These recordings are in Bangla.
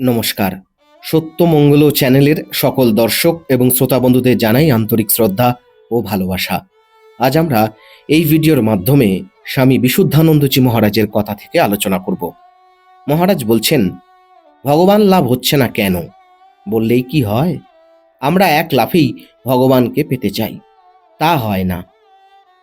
নমস্কার। সত্যমঙ্গল চ্যানেলের সকল দর্শক এবং শ্রোতা বন্ধুদের জানাই আন্তরিক শ্রদ্ধা ও ভালোবাসা। আজ আমরা এই ভিডিওর মাধ্যমে স্বামী বিশুদ্ধানন্দজি মহারাজের কথা থেকে আলোচনা করব। মহারাজ বলছেন, ভগবান লাভ হচ্ছে না কেন? বললেই কি হয়? আমরা এক লাফেই ভগবানকে পেতে চাই। তা হয় না।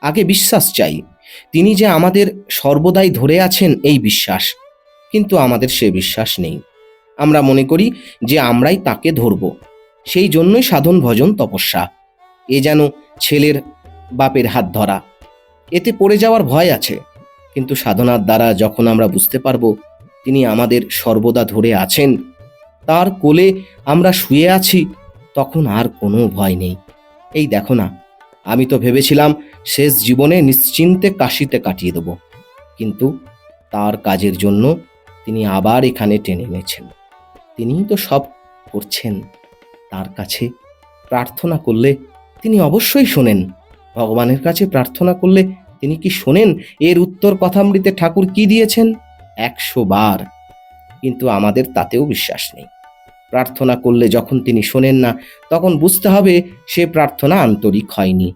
আগে বিশ্বাস চাই। তিনি যে আমাদের সর্বদাই ধরে আছেন এই বিশ্বাস। কিন্তু আমাদের সে বিশ্বাস নেই। আমরা মনে করি যে আমরাই তাকে ধরব। সেই জন্যই সাধন ভজন তপস্যা। এ যেন ছেলের বাপের হাত ধরা। এতে পড়ে যাওয়ার ভয় আছে। কিন্তু সাধনার দ্বারা যখন আমরা বুঝতে পারব তিনি আমাদের সর্বদা ধরে আছেন, তার কোলে আমরা শুয়ে আছি, তখন আর কোনো ভয় নেই। এই দেখো না, আমি তো ভেবেছিলাম শেষ জীবনে নিশ্চিন্তে কাশিতে কাটিয়ে দেব। কিন্তু তার কাজের জন্য তিনি আবার এখানে টেনে এনেছেন। তিনিই তো সব করছেন। তার কাছে প্রার্থনা করলে তিনি অবশ্যই শোনেন। ভগবানের কাছে প্রার্থনা করলে তিনি কি শোনেন? এর উত্তর কথামৃতে ঠাকুর কি দিয়েছেন? একশো বার। কিন্তু আমাদের তাতেও বিশ্বাস নেই। প্রার্থনা করলে যখন তিনি শোনেন না, তখন বুঝতে হবে সে প্রার্থনা আন্তরিক হয়নি।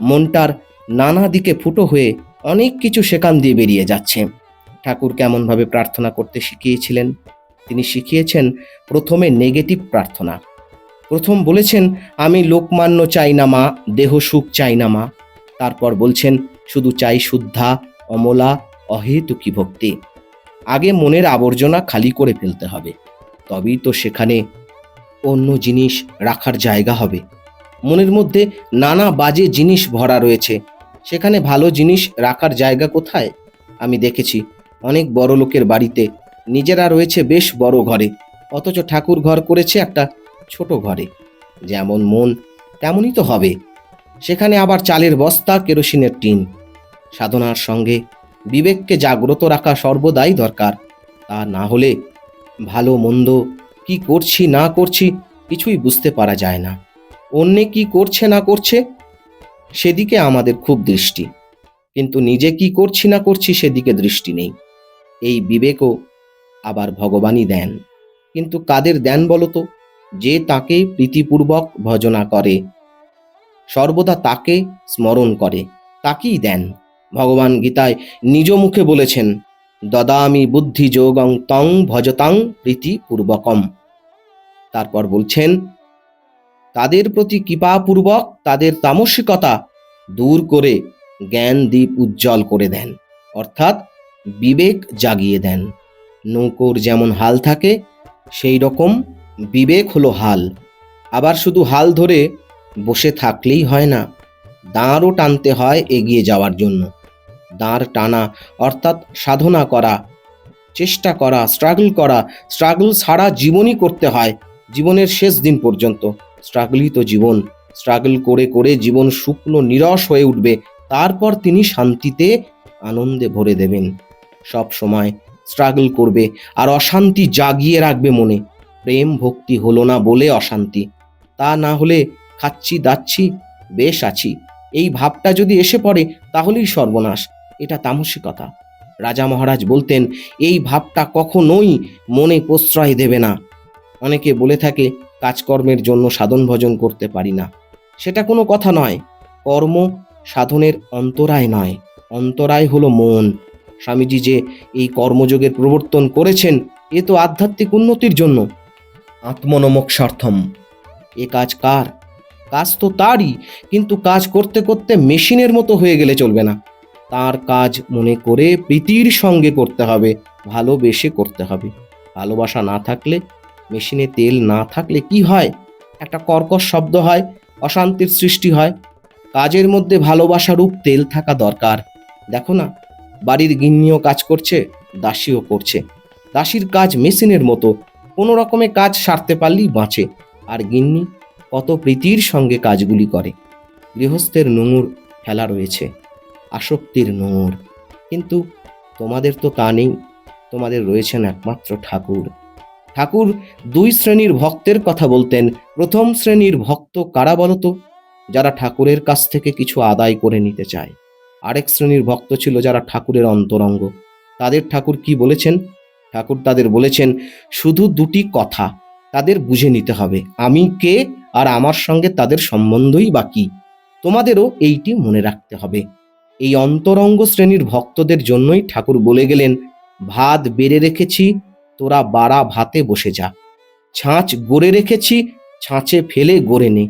মনটার নানা দিকে ফুটো হয়ে অনেক কিছু সেখান দিয়ে বেরিয়ে যাচ্ছে। ঠাকুর কেমনভাবে প্রার্থনা করতে শিখিয়েছিলেন? তিনি শিখিয়েছেন প্রথমে নেগেটিভ প্রার্থনা। প্রথম বলেছেন, আমি লোকমান্য চাই না মা, দেহ সুখ চাই না মা। তারপর বলছেন, শুধু চাই শুদ্ধা, অমলা, অহেতুকি ভক্তি। আগে মনের আবর্জনা খালি করে ফেলতে হবে। তবেই তো সেখানে অন্য জিনিস রাখার জায়গা হবে। মনের মধ্যে নানা বাজে জিনিস ভরা রয়েছে। সেখানে ভালো জিনিস রাখার জায়গা কোথায়? আমি দেখেছি অনেক বড় লোকের বাড়িতে নিজেরা রয়েছে বেশ বড় ঘরে। অথচ ঠাকুর ঘর করেছে একটা ছোট ঘরে। যেমন মন, তেমনই তো হবে। সেখানে আবার চালের বস্তা, কেরোসিনের টিন। সাধনার সঙ্গে বিবেককে জাগ্রত রাখা সর্বদাই দরকার। তা না হলে ভালো, মন্দ কি করছি, না করছি কিছুই বুঝতে পারা যায় না। অন্যে কি করছে, না করছে সেদিকে আমাদের খুব দৃষ্টি। কিন্তু নিজে কি করছি, না করছি সেদিকে দৃষ্টি নেই। এই বিবেকও আবার ভগবানই দেন। কিন্তু কাদের দেন বলতো যে তাকে প্রীতিপূর্বক ভজনা করে। সর্বদা তাকে স্মরণ করে, তাকেই দেন। ভগবান গীতায় নিজ মুখে বলেছেন, দদামি বুদ্ধি যোগং তং ভজতাং প্রীতিপূর্বকম। তারপর বলছেন, তাদের প্রতি কৃপাপূর্বক তাদের তামসিকতা দূর করে জ্ঞান দ্বীপ উজ্জ্বল করে দেন, অর্থাৎ বিবেক জাগিয়ে দেন। নৌকোর যেমন হাল থাকে, সেই রকম বিবেক হলো হাল। আবার শুধু হাল ধরে বসে থাকলেই হয় না, দাঁড়ও টানতে হয় এগিয়ে যাওয়ার জন্য। দাঁড় টানা অর্থাৎ সাধনা করা, চেষ্টা করা স্ট্রাগল করা স্ট্রাগল সারা জীবনই করতে হয় জীবনের শেষ দিন পর্যন্ত। স্ট্রাগলই তো জীবন স্ট্রাগল করে করে জীবন শুকনো নিরস হয়ে উঠবে, তারপর তিনি শান্তিতে আনন্দে ভরে দেবেন। সব সময় স্ট্রাগল করবে আর অশান্তি জাগিয়ে রাখবে মনে। প্রেম ভক্তি হলো না বলে অশান্তি। তা না হলে খাচ্ছি, দাচ্ছি, বেশ আছি। এই ভাবটা যদি এসে পড়ে, তাহলেই সর্বনাশ। এটা তামসিকতা। রাজা মহারাজ বলতেন, এই ভাবটা কখনোই মনে প্রশ্রয় দেবে না। অনেকে বলে থাকে, কাজকর্মের জন্য সাধন ভজন করতে পারি না। সেটা কোনো কথা নয়। কর্ম সাধনের অন্তরায় নয়। অন্তরায় হলো মন। স্বামীজি যে এই কর্মযোগের প্রবর্তন করেছেন এ তো আধ্যাত্মিক উন্নতির জন্য। আত্মনমোক্ষার্থম। এ কাজ কার? কাজ তো তারই কিন্তু কাজ করতে করতে মেশিনের মতো হয়ে গেলে চলবে না। তার কাজ মনে করে প্রীতির সঙ্গে করতে হবে ভালোবেসে করতে হবে। ভালোবাসা না থাকলে মেশিনে তেল না থাকলে কি হয়? একটা কর্কশ শব্দ হয় অশান্তির সৃষ্টি হয়। কাজের মধ্যে ভালোবাসা রূপ তেল থাকা দরকার। দেখো না বাড়ির গিন্নিও কাজ করছে, দাসীও করছে। দাসীর কাজ মেশিনের মতো, কোনো রকমে কাজ সারতে পারলেই বাঁচে। আর গিন্নি কত প্রীতির সঙ্গে কাজগুলি করে। গৃহস্থের নোংর ফেলা রয়েছে, আসক্তির নোংর কিন্তু তোমাদের তো তা নেই, তোমাদের রয়েছেন একমাত্র ঠাকুর। ঠাকুর দুই শ্রেণির ভক্তের কথা বলতেন, প্রথম শ্রেণির ভক্ত কারা বলতো? যারা ঠাকুরের কাছ থেকে কিছু আদায় করে নিতে চায়। আরেক শ্রেণির ভক্ত ছিল যারা ঠাকুরের অন্তরঙ্গ। তাদের ঠাকুর কি বলেছেন? ঠাকুর তাদের বলেছেন, শুধু দুটি কথা, তাদের বুঝে নিতে হবে, আমি কে আর আমার সঙ্গে তাদের সম্বন্ধই বা কি। তোমাদেরও এইটি মনে রাখতে হবে। এই অন্তরঙ্গ শ্রেণির ভক্তদের জন্যই ঠাকুর বলে গেলেন, ভাত বেড়ে রেখেছি, তোরা বাড়া ভাতে বসে যা। ছাঁচ গড়ে রেখেছি, ছাঁচে ফেলে গড়ে নে।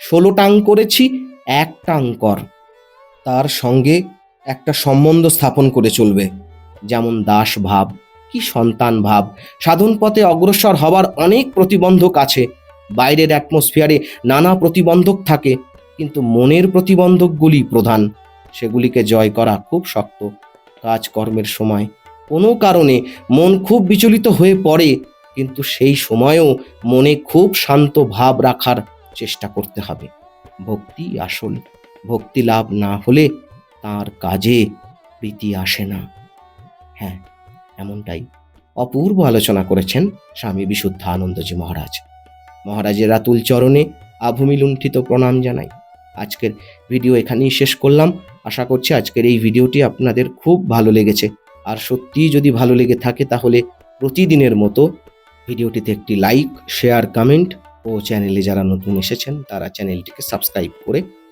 ষোলো টাং করেছি, এক টাং কর। তার সঙ্গে একটা সম্বন্ধ স্থাপন করে চলবে। যেমন দাস ভাব, কি সন্তান ভাব। সাধন পথে অগ্রসর হবার অনেক প্রতিবন্ধক আছে। বাইরের অ্যাটমসফিয়ারে নানা প্রতিবন্ধক থাকে, কিন্তু মনের প্রতিবন্ধকগুলি প্রধান। সেগুলিকে জয় করা খুব শক্ত। কাজকর্মের সময় কোনো কারণে মন খুব বিচলিত হয়ে পড়ে, কিন্তু সেই সময়েও মনে খুব শান্ত ভাব রাখার চেষ্টা করতে হবে। ভক্তি আসল। ভক্তি লাভ না হলে তার কাজে প্রীতি আসে না। হ্যাঁ এমনটাই। অপূর্ব আলোচনা করেছেন স্বামী বিশুদ্ধানন্দজি মহারাজ। মহারাজের রাতুল চরণে আভূমি লুণ্ঠিত প্রণাম জানাই। আজকের ভিডিও এখানেই শেষ করলাম। আশা করছি আজকের এই ভিডিওটি আপনাদের খুব ভালো লেগেছে। আর সত্যিই যদি ভালো লেগে থাকে তাহলে প্রতিদিনের মতো ভিডিওটিতে একটি লাইক, শেয়ার, কমেন্ট ও চ্যানেলে যারা নতুন এসেছেন তারা চ্যানেলটিকে সাবস্ক্রাইব করে